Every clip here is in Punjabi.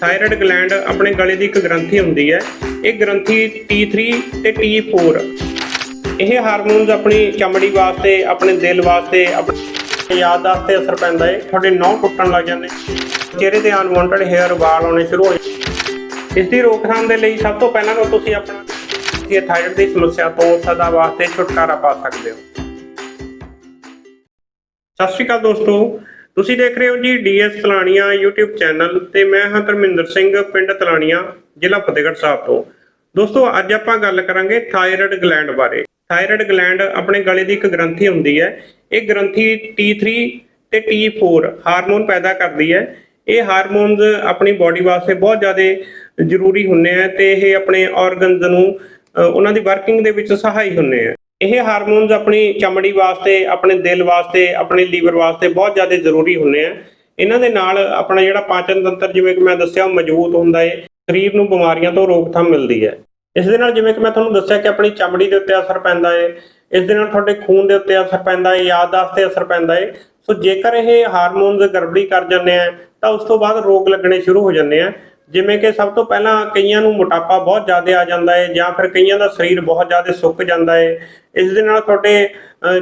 ਥਾਇਰਾਇਡ ਗਲੈਂਡ ਆਪਣੇ ਗਲੇ ਦੀ ਇੱਕ ਗ੍ਰੰਥੀ ਹੁੰਦੀ ਹੈ। ਇਹ ਗ੍ਰੰਥੀ T3 ਤੇ T4 ਇਹ ਹਾਰਮੋਨਸ ਆਪਣੀ ਚਮੜੀ ਵਾਸਤੇ, ਆਪਣੇ ਦਿਲ ਵਾਸਤੇ, ਆਪਣੀ ਯਾਦਦਾਸ਼ਤ ਤੇ ਅਸਰ ਪੈਂਦਾ ਹੈ। ਤੁਹਾਡੇ ਨਹੁੰ ਟੁੱਟਣ ਲੱਗ ਜਾਂਦੇ। ਚਿਹਰੇ ਤੇ ਅਨਵਾਂਟਡ ਹੇਅਰ ਵਾਲ ਆਉਣੇ ਸ਼ੁਰੂ ਹੋ ਜਾਂਦੇ। ਇਸ ਦੀ ਰੋਕਥਾਮ ਦੇ ਲਈ ਸਭ ਤੋਂ ਪਹਿਲਾਂ ਤਾਂ ਤੁਸੀਂ ਆਪਣਾ ਇਹ ਥਾਇਰਾਇਡ ਦੀ ਸਮੱਸਿਆ ਤੋਂ ਸਦਾ ਵਾਸਤੇ ਛੁਟਕਾਰਾ ਪਾ ਸਕਦੇ ਹੋ। ਸਤਿ ਸ਼੍ਰੀ ਅਕਾਲ ਦੋਸਤੋ। ਤੁਸੀਂ ਦੇਖ ਰਹੇ ਹੋ ਜੀ ਡੀਐਸ ਤਲਾਣੀਆਂ YouTube ਚੈਨਲ ਤੇ ਮੈਂ ਹਾਂ ਧਰਮਿੰਦਰ ਸਿੰਘ, ਪਿੰਡ ਤਲਾਣੀਆਂ, ਜ਼ਿਲ੍ਹਾ ਫਤਿਹਗੜ੍ਹ ਸਾਹਿਬ ਤੋਂ। ਦੋਸਤੋ, ਅੱਜ ਆਪਾਂ ਗੱਲ ਕਰਾਂਗੇ ਥਾਇਰਾਇਡ ਗਲੈਂਡ ਬਾਰੇ। ਥਾਇਰਾਇਡ ਗਲੈਂਡ ਆਪਣੇ ਗਲੇ ਦੀ ਇੱਕ ਗ੍ਰੰਥੀ ਹੁੰਦੀ ਹੈ। ਇਹ ਗ੍ਰੰਥੀ T3 ਤੇ T4 ਹਾਰਮੋਨ ਪੈਦਾ ਕਰਦੀ ਹੈ। ਇਹ ਹਾਰਮੋਨਸ ਆਪਣੀ ਬਾਡੀ ਵਾਸਤੇ ਬਹੁਤ ਜ਼ਿਆਦਾ ਜ਼ਰੂਰੀ ਹੁੰਦੇ ਆ ਤੇ ਇਹ ਆਪਣੇ ਆਰਗਨਸ ਨੂੰ ਉਹਨਾਂ ਦੀ ਵਰਕਿੰਗ ਦੇ ਵਿੱਚ ਸਹਾਈ ਹੁੰਦੇ ਆ। ਇਹ ਹਾਰਮੋਨਸ ਆਪਣੀ ਚਮੜੀ ਵਾਸਤੇ, ਆਪਣੇ ਦਿਲ ਵਾਸਤੇ, ਆਪਣੇ ਲੀਵਰ ਵਾਸਤੇ ਬਹੁਤ ਜ਼ਿਆਦਾ ਜ਼ਰੂਰੀ ਹੁੰਦੇ ਆ। ਇਹਨਾਂ ਦੇ ਨਾਲ ਆਪਣਾ ਜਿਹੜਾ ਪਾਚਨ ਤੰਤਰ, ਜਿਵੇਂ ਕਿ ਮੈਂ ਦੱਸਿਆ, ਉਹ ਮਜ਼ਬੂਤ ਹੁੰਦਾ ਏ। ਸਰੀਰ ਨੂੰ ਬਿਮਾਰੀਆਂ ਤੋਂ ਰੋਕਥਾਮ ਮਿਲਦੀ ਹੈ। ਇਸ ਦੇ ਨਾਲ ਜਿਵੇਂ ਕਿ ਮੈਂ ਤੁਹਾਨੂੰ ਦੱਸਿਆ ਕਿ ਆਪਣੀ ਚਮੜੀ ਦੇ ਉੱਤੇ ਅਸਰ ਪੈਂਦਾ ਹੈ ਇਸ ਦੇ ਨਾਲ ਤੁਹਾਡੇ ਖੂਨ ਦੇ ਉੱਤੇ ਅਸਰ ਪੈਂਦਾ ਹੈ ਯਾਦਦਾਸ਼ਤ ਤੇ ਅਸਰ ਪੈਂਦਾ ਏ। ਸੋ ਜੇਕਰ ਇਹ ਹਾਰਮੋਨਸ ਗੜਬੜੀ ਕਰ ਜਾਂਦੇ ਆ, ਤਾਂ ਉਸ ਤੋਂ ਬਾਅਦ ਰੋਗ ਲੱਗਣੇ ਸ਼ੁਰੂ ਹੋ ਜਾਂਦੇ ਆ। ਜਿਵੇਂ ਕਿ ਸਭ ਤੋਂ ਪਹਿਲਾਂ ਕਈਆਂ ਨੂੰ ਮੋਟਾਪਾ ਬਹੁਤ ਜ਼ਿਆਦਾ ਆ ਜਾਂਦਾ ਹੈ ਜਾਂ ਫਿਰ ਕਈਆਂ ਦਾ ਸਰੀਰ ਬਹੁਤ ਜ਼ਿਆਦਾ ਸੁੱਕ ਜਾਂਦਾ ਹੈ। ਇਸ ਦੇ ਨਾਲ ਤੁਹਾਡੇ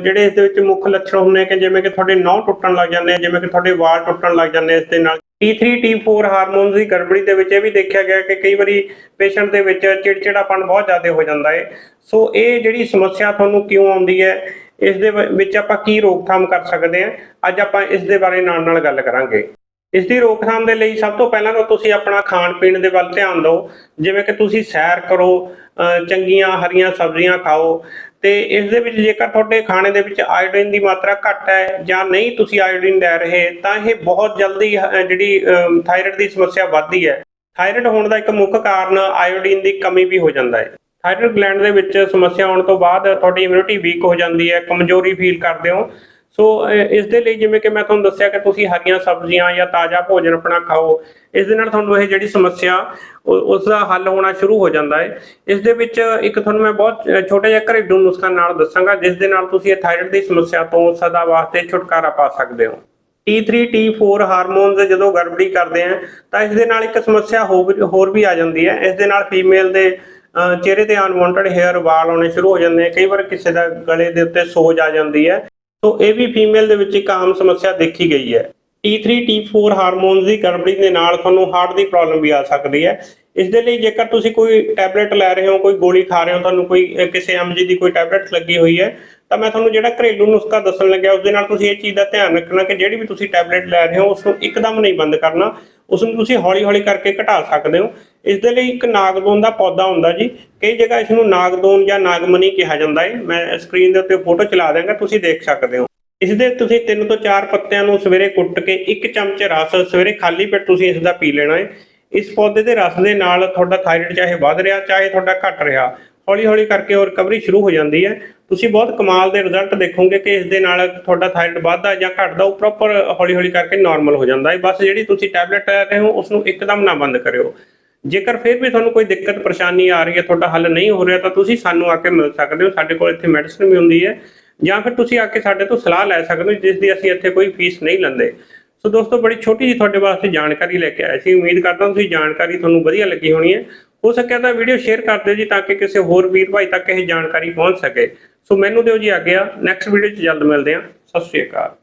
ਜਿਹੜੇ ਇਸ ਦੇ ਵਿੱਚ ਮੁੱਖ ਲੱਛਣ ਹੁੰਦੇ ਕਿ ਜਿਵੇਂ ਕਿ ਤੁਹਾਡੇ ਨਹੁੰ ਟੁੱਟਣ ਲੱਗ ਜਾਂਦੇ ਆ, ਜਿਵੇਂ ਕਿ ਤੁਹਾਡੇ ਵਾਲ ਟੁੱਟਣ ਲੱਗ ਜਾਂਦੇ ਇਸ ਦੇ ਨਾਲ T3 T4 ਹਾਰਮੋਨਸ ਦੀ ਗੜਬੜੀ ਦੇ ਵਿੱਚ ਇਹ ਵੀ ਦੇਖਿਆ ਗਿਆ ਕਿ ਕਈ ਵਾਰੀ ਪੇਸ਼ੈਂਟ ਦੇ ਵਿੱਚ ਚਿੜਚਿੜਾਪਣ ਬਹੁਤ ਜ਼ਿਆਦਾ ਹੋ ਜਾਂਦਾ ਹੈ। ਸੋ ਇਹ ਜਿਹੜੀ ਸਮੱਸਿਆ ਤੁਹਾਨੂੰ ਕਿਉਂ ਆਉਂਦੀ ਹੈ, ਇਸ ਦੇ ਵਿੱਚ ਆਪਾਂ ਕੀ ਰੋਕਥਾਮ ਕਰ ਸਕਦੇ ਹਾਂ, ਅੱਜ ਆਪਾਂ ਇਸ ਦੇ ਬਾਰੇ ਨਾਲ ਨਾਲ ਗੱਲ ਕਰਾਂਗੇ। ਇਸ ਦੀ ਰੋਕਥਾਮ ਦੇ ਲਈ ਸਭ ਤੋਂ ਪਹਿਲਾਂ ਤਾਂ ਤੁਸੀਂ ਆਪਣਾ ਖਾਣ ਪੀਣ ਦੇ ਵੱਲ ਧਿਆਨ ਦਿਓ। ਜਿਵੇਂ ਕਿ ਤੁਸੀਂ ਸੈਰ ਕਰੋ ਚੰਗੀਆਂ ਹਰੀਆਂ ਸਬਜ਼ੀਆਂ ਖਾਓ ਤੇ ਇਸ ਦੇ ਵਿੱਚ ਜੇਕਰ ਤੁਹਾਡੇ ਖਾਣੇ ਦੇ ਵਿੱਚ ਆਇਓਡੀਨ ਦੀ ਮਾਤਰਾ ਘੱਟ ਹੈ ਜਾਂ ਨਹੀਂ ਤੁਸੀਂ ਆਇਓਡੀਨ ਲੈ ਰਹੇ, ਤਾਂ ਇਹ ਬਹੁਤ ਜਲਦੀ ਜਿਹੜੀ ਥਾਇਰਾਇਡ ਦੀ ਸਮੱਸਿਆ ਵੱਧਦੀ ਹੈ। ਥਾਇਰਾਇਡ ਹੋਣ ਦਾ ਇੱਕ ਮੁੱਖ ਕਾਰਨ ਆਇਓਡੀਨ ਦੀ ਕਮੀ ਵੀ ਹੋ ਜਾਂਦਾ ਹੈ। ਥਾਇਰਾਇਡ ਗਲੈਂਡ ਦੇ ਵਿੱਚ ਸਮੱਸਿਆ ਆਉਣ ਤੋਂ ਬਾਅਦ ਤੁਹਾਡੀ ਇਮਿਊਨਿਟੀ ਵੀਕ ਹੋ ਜਾਂਦੀ ਹੈ, ਕਮਜ਼ੋਰੀ ਫੀਲ ਕਰਦੇ ਹੋ। ਸੋ ਅਹ, ਇਸ ਦੇ ਲਈ ਜਿਵੇਂ ਕਿ ਮੈਂ ਤੁਹਾਨੂੰ ਦੱਸਿਆ ਕਿ ਤੁਸੀਂ ਹਰੀਆਂ ਸਬਜ਼ੀਆਂ ਜਾਂ ਤਾਜ਼ਾ ਭੋਜਨ ਆਪਣਾ ਖਾਓ ਇਸ ਦੇ ਨਾਲ ਤੁਹਾਨੂੰ ਇਹ ਜਿਹੜੀ ਸਮੱਸਿਆ ਉਹ- ਉਸ ਦਾ ਹੱਲ ਹੋਣਾ ਸ਼ੁਰੂ ਹੋ ਜਾਂਦਾ ਹੈ। ਇਸ ਦੇ ਵਿੱਚ ਇੱਕ ਤੁਹਾਨੂੰ ਮੈਂ ਬਹੁਤ ਅਹ, ਛੋਟਾ ਜਿਹਾ ਘਰੇਲੂ ਨੁਸਖਾ ਨਾਲ ਦੱਸਾਂਗਾ ਜਿਸ ਦੇ ਨਾਲ ਤੁਸੀਂ ਇਹ ਥਾਇਰਾਇਡ ਦੀ ਸਮੱਸਿਆ ਤੋਂ ਸਦਾ ਵਾਸਤੇ ਛੁਟਕਾਰਾ ਪਾ ਸਕਦੇ ਹੋ। T3 T4 ਹਾਰਮੋਨਸ ਜਦੋਂ ਗੜਬੜੀ ਕਰਦੇ ਆ ਤਾਂ ਇਸ ਦੇ ਨਾਲ ਇੱਕ ਸਮੱਸਿਆ ਹੋਰ ਹੋਰ ਵੀ ਆ ਜਾਂਦੀ ਹੈ। ਇਸ ਦੇ ਨਾਲ ਫੀਮੇਲ ਦੇ ਚਿਹਰੇ ਤੇ ਅਨਵਾਂਟਡ ਹੇਅਰ ਵਾਲ ਆਉਣੇ ਸ਼ੁਰੂ ਹੋ ਜਾਂਦੇ ਆ। ਕਈ ਵਾਰ ਕਿਸੇ ਦਾ ਗਲੇ ਦੇ ਉੱਤੇ ਸੋਜ ਆ ਜਾਂਦੀ ਹੈ। ਸੋ ਇਹ ਵੀ ਫੀਮੇਲ ਦੇ ਵਿੱਚ ਇੱਕ ਆਮ ਸਮੱਸਿਆ ਦੇਖੀ ਗਈ ਹੈ। T3 T4 ਹਾਰਮੋਨਸ ਦੀ ਗੜਬੜੀ ਦੇ ਨਾਲ ਤੁਹਾਨੂੰ ਹਾਰਟ ਦੀ ਪ੍ਰੋਬਲਮ ਵੀ ਆ ਸਕਦੀ ਹੈ। ਇਸ ਦੇ ਲਈ ਜੇਕਰ ਤੁਸੀਂ ਕੋਈ ਟੈਬਲੇਟ ਲੈ ਰਹੇ ਹੋ ਕੋਈ ਗੋਲੀ ਖਾ ਰਹੇ ਹੋ ਤੁਹਾਨੂੰ ਕੋਈ ਅਹ, ਕਿਸੇ ਐਮਜੀ ਦੀ ਕੋਈ ਟੈਬਲੇਟ ਲੱਗੀ ਹੋਈ ਹੈ ਤਾਂ ਮੈਂ ਤੁਹਾਨੂੰ ਜਿਹੜਾ ਘਰੇਲੂ ਨੁਸਖਾ ਦੱਸਣ ਲੱਗਿਆ ਉਸ ਦੇ ਨਾਲ ਤੁਸੀਂ ਇਹ ਚੀਜ਼ ਦਾ ਧਿਆਨ ਰੱਖਣਾ ਕਿ ਜਿਹੜੀ ਵੀ ਤੁਸੀਂ ਟੈਬਲੇਟ ਲੈ ਰਹੇ ਹੋ ਉਸ ਨੂੰ ਇੱਕਦਮ ਨਹੀਂ ਬੰਦ ਕਰਨਾ। ਉਸ ਨੂੰ ਤੁਸੀਂ ਹੌਲੀ-ਹੌਲੀ ਕਰਕੇ ਘਟਾ ਸਕਦੇ ਹੋ। ਇਸ ਦੇ ਲਈ ਇੱਕ ਨਾਗਦੋਨ ਦਾ ਪੌਦਾ ਹੁੰਦਾ ਜੀ। ਕਈ ਜਗ੍ਹਾ ਇਸ ਨੂੰ ਨਾਗਦੋਨ ਜਾਂ ਨਾਗਮਨੀ ਕਿਹਾ ਜਾਂਦਾ ਹੈ। ਮੈਂ ਸਕਰੀਨ ਦੇ ਉੱਤੇ ਫੋਟੋ ਚਲਾ ਦਿਆਂਗਾ, ਤੁਸੀਂ ਦੇਖ ਸਕਦੇ ਹੋ। ਇਸ ਦੇ ਤੁਸੀਂ ਤਿੰਨ ਤੋਂ ਚਾਰ ਪੱਤਿਆਂ ਨੂੰ ਸਵੇਰੇ ਕੁੱਟ ਕੇ ਇੱਕ ਚਮਚ ਰਸ ਸਵੇਰੇ ਖਾਲੀ ਪੇਟ ਤੁਸੀਂ ਇਸ ਦਾ ਪੀ ਲੈਣਾ ਹੈ। ਇਸ ਪੌਦੇ ਦੇ ਰਸ ਦੇ ਨਾਲ ਤੁਹਾਡਾ ਥਾਇਰਾਇਡ ਚਾਹੇ ਵੱਧ ਰਿਹਾ, ਚਾਹੇ ਤੁਹਾਡਾ ਘਟ ਰਿਹਾ ਹੌਲੀ ਹੌਲੀ ਕਰਕੇ ਉਹ ਰਿਕਵਰੀ ਸ਼ੁਰੂ ਹੋ ਜਾਂਦੀ ਹੈ। ਤੁਸੀਂ ਬਹੁਤ ਕਮਾਲ ਦੇ ਰਿਜ਼ਲਟ ਦੇਖੋਗੇ ਕਿ ਇਸ ਦੇ ਨਾਲ ਤੁਹਾਡਾ ਥਾਇਰਾਇਡ ਵੱਧਦਾ ਜਾਂ ਘਟਦਾ, ਉਹ ਪ੍ਰੋਪਰ ਹੌਲੀ ਹੌਲੀ ਕਰਕੇ ਨਾਰਮਲ ਹੋ ਜਾਂਦਾ ਹੈ। ਬਸ ਜਿਹੜੀ ਤੁਸੀਂ ਟੈਬਲੇਟ ਲੈ ਰਹੇ ਹੋ ਉਸ ਨੂੰ ਇੱਕਦਮ ਨਾ ਬੰਦ ਕਰਿਓ। ਜੇਕਰ ਫਿਰ ਵੀ ਤੁਹਾਨੂੰ ਕੋਈ ਦਿੱਕਤ, ਪਰੇਸ਼ਾਨੀ ਆ ਰਹੀ ਹੈ, ਤੁਹਾਡਾ ਹੱਲ ਨਹੀਂ ਹੋ ਰਿਹਾ, ਤਾਂ ਤੁਸੀਂ ਸਾਨੂੰ ਆ ਕੇ ਮਿਲ ਸਕਦੇ ਹੋ। ਸਾਡੇ ਕੋਲ ਇੱਥੇ ਮੈਡੀਸਨ ਵੀ ਹੁੰਦੀ ਹੈ। ਜਾਂ ਫਿਰ ਤੁਸੀਂ ਆ ਕੇ ਸਾਡੇ ਤੋਂ ਸਲਾਹ ਲੈ ਸਕਦੇ ਹੋ, ਜਿਸ ਦੀ ਅਸੀਂ ਇੱਥੇ ਕੋਈ ਫੀਸ ਨਹੀਂ ਲੈਂਦੇ। ਸੋ ਦੋਸਤੋ, ਬੜੀ ਛੋਟੀ ਜਿਹੀ ਤੁਹਾਡੇ ਵਾਸਤੇ ਜਾਣਕਾਰੀ ਲੈ ਕੇ ਆਏ ਸੀ। ਉਮੀਦ ਕਰਦਾ ਤੁਸੀਂ ਜਾਣਕਾਰੀ ਤੁਹਾਨੂੰ ਵਧੀਆ ਲੱਗੀ ਹੋਣੀ ਹੈ। ਹੋ ਸਕਿਆ ਤਾਂ ਵੀਡੀਓ ਸ਼ੇਅਰ ਕਰ ਦਿਓ ਜੀ ਤਾਂ ਕਿ ਕਿਸੇ ਹੋਰ ਵੀਰ ਭਾਈ ਤੱਕ ਇਹ ਜਾਣਕਾਰੀ ਪਹੁੰਚ ਸਕੇ। ਸੋ ਮੈਨੂੰ ਦਿਓ ਜੀ ਆਗਿਆ। ਨੈਕਸਟ ਵੀਡੀਓ 'ਚ ਜਲਦ ਮਿਲਦੇ ਹਾਂ। ਸਤਿ ਸ਼੍ਰੀ ਅਕਾਲ।